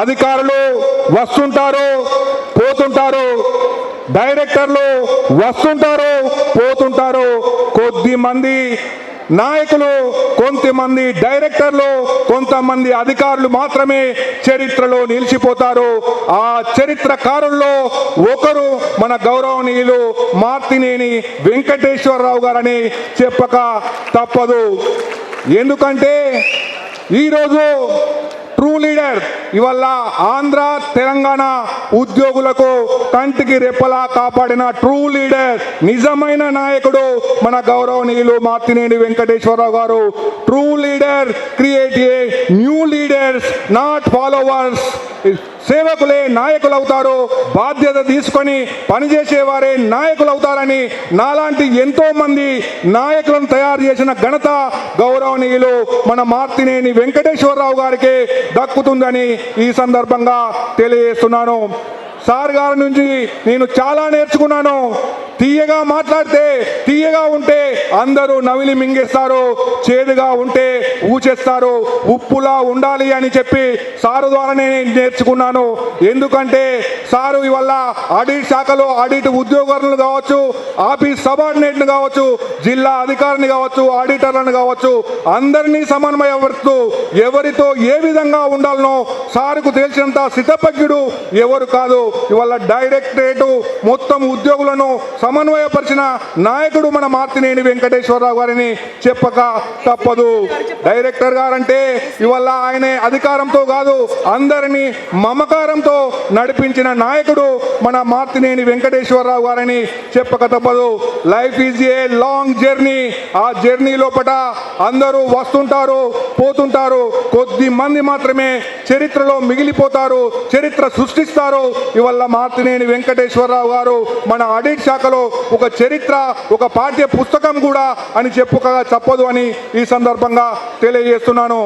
అధికారులు వస్తుంటారు పోతుంటారు డైరెక్టర్లు వస్తుంటారు పోతుంటారు. కొద్ది మంది నాయకులు కొంతమంది డైరెక్టర్లు కొంతమంది అధికారులు మాత్రమే చరిత్రలో నిలిచిపోతారు. ఆ చరిత్రకారుల్లో ఒకరు మన గౌరవనీయులు మార్తినేని వెంకటేశ్వరరావు గారని చెప్పక తప్పదు. ఎందుకంటే ఈరోజు ట్రూ లీడర్. ఇవల్ల ఆంధ్ర తెలంగాణ ఉద్యోగులకు కంటికి రెప్పలా కాపాడిన ట్రూ లీడర్ నిజమైన నాయకుడు మన గౌరవనీయులు మార్తినేని వెంకటేశ్వరరావు గారు. True leader create a new leaders not followers. సేవకులే నాయకులు అవుతారు బాధ్యత తీసుకొని పనిచేసేవారే నాయకులు అవుతారని నాలాంటి ఎంతోమంది నాయకులను తయారు చేసిన ఘనత గౌరవనీయులు మన మార్తినేని వెంకటేశ్వరరావు గారికి దక్కుతుందని ఈ సందర్భంగా తెలియజేస్తున్నాను. సార్ గారి నుంచి నేను చాలా నేర్చుకున్నాను. తీయగా మాట్లాడితే తీయగా ఉంటే అందరూ నవిలి మింగేస్తారు చేదుగా ఉంటే ఊచేస్తారు ఉప్పులా ఉండాలి అని చెప్పి సారు ద్వారా నేను నేర్చుకున్నాను. ఎందుకంటే సారు ఇవల్ల ఆడిట్ శాఖలో ఆడిట్ ఉద్యోగులను కావచ్చు ఆఫీస్ సబార్డినేట్ను కావచ్చు జిల్లా అధికారిని కావచ్చు ఆడిటర్లను కావచ్చు అందరినీ సమన్వయపరుస్తూ ఎవరితో ఏ విధంగా ఉండాలనో సారుకు తెలిసినంత సిద్ధపజ్ఞుడు ఎవరు కాదు. ఇవాళ డైరెక్టరేటు మొత్తం ఉద్యోగులను సమన్వయపరిచిన నాయకుడు మన మార్తినేని వెంకటేశ్వరరావు గారిని చెప్పక తప్పదు. డైరెక్టర్ గారంటే ఇవాళ ఆయనే అధికారంతో కాదు అందరినీ మమకారంతో నడిపించిన నాయకుడు మన మార్తినేని వెంకటేశ్వరరావు గారని చెప్పక తప్పదు. Life is a long journey ఆ జర్నీ లోపట అందరూ వస్తుంటారు పోతుంటారు. కొద్ది మంది మాత్రమే చరిత్రలో మిగిలిపోతారు చరిత్ర సృష్టిస్తారు. ఇవల్ల మార్తినేని వెంకటేశ్వరరావు గారు మన ఆడిట్ శాఖలో ఒక చరిత్ర ఒక పాఠ్య పుస్తకం కూడా అని చెప్పుక చెప్పదు అని ఈ సందర్భంగా తెలియజేస్తున్నాను.